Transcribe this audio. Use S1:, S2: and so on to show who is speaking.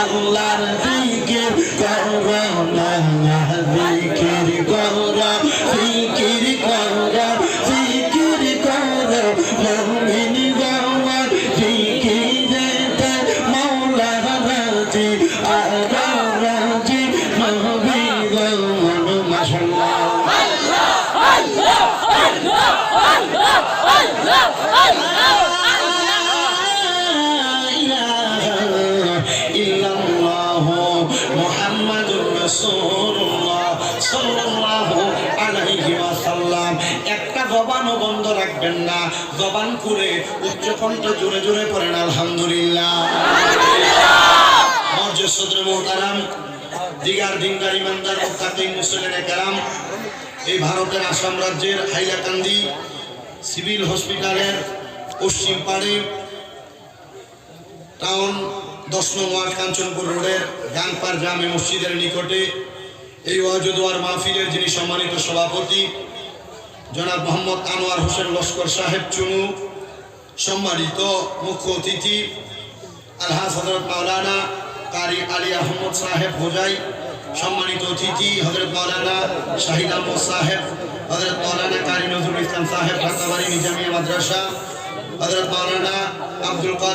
S1: আল্লাহর জিকির করো না জিকির করো জিকির করো জিকির করো। মুমিন গাওয়ার জিকিরেতে মাওলা রাজি আর রাজি নবী গাওয়ার মাশাআল্লাহ। রাসূলুল্লাহ সাল্লাল্লাহু আলাইহি একটা জবানও বন্ধ রাখবেন না। জবান করে উচ্চ কণ্ঠে জোরে জোরে পড়েন, আলহামদুলিল্লাহ। মর্যাদা সদর মোহতারাম, দিগার দিনদার এই ভারতের আসাম রাজ্যের হাইলাকান্দি সিভিল হসপিটালের পশ্চিম পাড়ে টাউন দশ নং ওয়ার্ড কাঞ্চনপুর রোডের গাংপার জামে মসজিদের নিকটে এই ওয়াজুদোয়ার মাহফিলের যিনি সম্মানিত সভাপতি, জনাব মোহাম্মদ আনোয়ার হোসেন লস্কর সাহেব চুনু, সম্মানিত মুখ্য অতিথি, আলহাজ হজরত মাওলানা কারি আলী আহমদ সাহেব হোজাই, সম্মানিত অতিথি হজরত মাওলানা শাহিদ আহমদ সাহেব, হজরত মাওলানা কারি নজরুল ইসলাম সাহেব ঢাকাবাড়ি নিজামিয়া মাদ্রাসা, হজরত মাওলানা আব্দুল কাদের